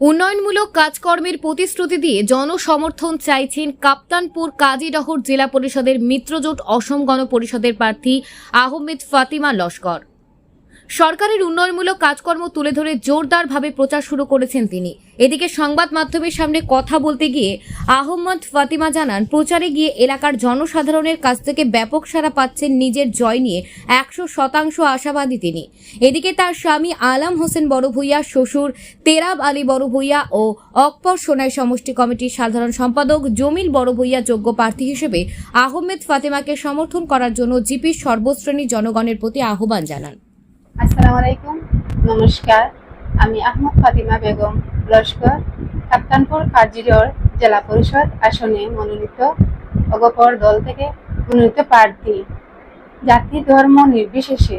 উন্নয়নমূলক কাজকর্মের প্রতিশ্রুতি দিয়ে জনসমর্থন চাইছেন কাপ্তানপুর কাজীডহর জেলা পরিষদের মিত্রজোট অসম গণ পরিষদের প্রার্থী আহমেদ ফাতিমা লস্কর। সরকারের উন্নয়নমূলক কাজকর্ম তুলে ধরে জোরদারভাবে প্রচার শুরু করেছেন তিনি। এদিকে সংবাদ মাধ্যমের সামনে কথা বলতে গিয়ে আহমদ ফাতিমা জানান, প্রচারে গিয়ে এলাকার জনসাধারণের কাছ থেকে ব্যাপক সারা পাচ্ছেন নিজের জয় নিয়ে একশো শতাংশ আশাবাদী তিনি। এদিকে তার স্বামী আলাম হোসেন বড় ভূঁইয়া শ্বশুর তেরাব আলী বড় ভূঁইয়া ও অকপর সোনাই সমষ্টি কমিটির সাধারণ সম্পাদক জমিল বড় ভূঁইয়া যোগ্য প্রার্থী হিসেবে আহমেদ ফাতেমাকে সমর্থন করার জন্য জিপির সর্বশ্রেণী জনগণের প্রতি আহ্বান জানান। আসসালামু আলাইকুম। নমস্কার। আমি আহমদ ফাতিমা বেগম, লস্কর, কাপ্তানপুর কার্জিডর জেলা পরিষদ আসনে মনোনীত অগপর দল থেকে মনোনীত প্রার্থী। জাতি, ধর্ম নির্বিশেষে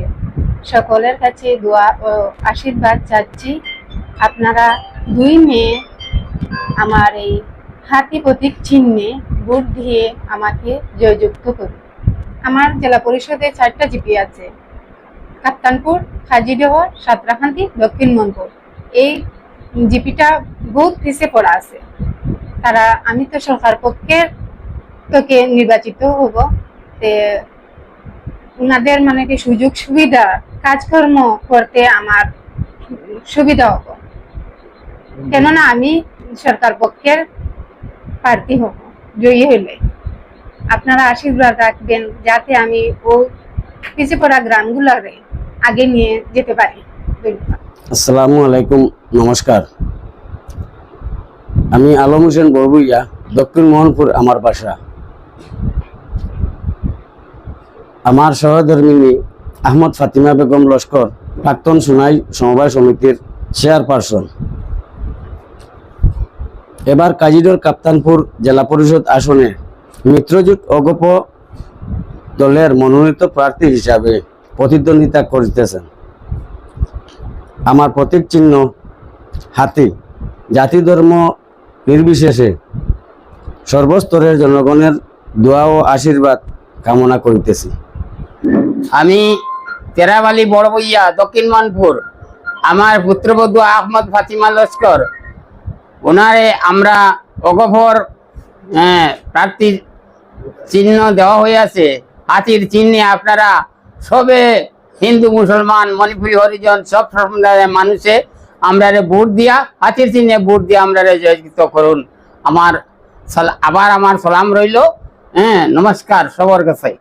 সকলের কাছে দোয়া ও আশীর্বাদ চাচ্ছি। আপনারা দুই মে আমার এই হাতি প্রতীক চিহ্নে ভোট দিয়ে আমাকে জয়যুক্ত করুন। আমার জেলা পরিষদে চারটা জিপি আছে। কাপ্তানপুর হাজিডহ সাতরাখান্তি দক্ষিণ মনপুর। এই জিপিটা বহুত পিছিয়ে পড়া আছে। তারা, আমি তো সরকার পক্ষের থেকে নির্বাচিত হব। তে ওনাদের মানে কি সুযোগ সুবিধা, কাজকর্ম করতে আমার সুবিধা হব। কেননা আমি সরকার পক্ষের প্রার্থী হব, জয়ী হইলে। আপনারা আশীর্বাদ রাখবেন যাতে আমি ও পিছিয়ে পড়া গ্রামগুলোরে আগে নিয়ে যেতে পারি। আসসালামু আলাইকুম, নমস্কার। আমি আলম হোসেন বড়বুইয়া দক্ষিণ মোহনপুর, আমার বাসা। আমার সহধর্মিনী আহমদ ফাতিমা বেগম লস্কর, প্রাক্তন সোনাই সমবায় সমিতির চেয়ারপারসন। এবার কাজিডর কাপ্তানপুর জেলা পরিষদ আসনে মিত্রজোট অগপ দলের মনোনীত প্রার্থী হিসাবে প্রতিদ্বন্দ্বিতা করিতেছেন। আমার প্রতীক চিহ্ন হাতি। জাতি ধর্ম নির্বিশেষে সর্বস্তরের জনগণের দোয়া ও আশীর্বাদ কামনা করিতেছি। আমি তেরাবালি বড় বইয়া দক্ষিণ মানপুর আমার পুত্রবধূ আহমদ ফাতিমা লস্কর ওনারে আমরা অগভর হ্যাঁ, প্রার্থীর চিহ্ন দেওয়া হয়েছে হাতির চিহ্নে আপনারা সবে হিন্দু, মুসলমান, মণিপুরি হরিজন সব সম্প্রদায়ের মানুষে আমরা ভোট দিয়া হাতির চিহ্নে ভোট দিয়ে আমরা জয়যুক্ত করুন। আমার আবার আমার সালাম রইল। হ্যাঁ নমস্কার, সবার কাছে।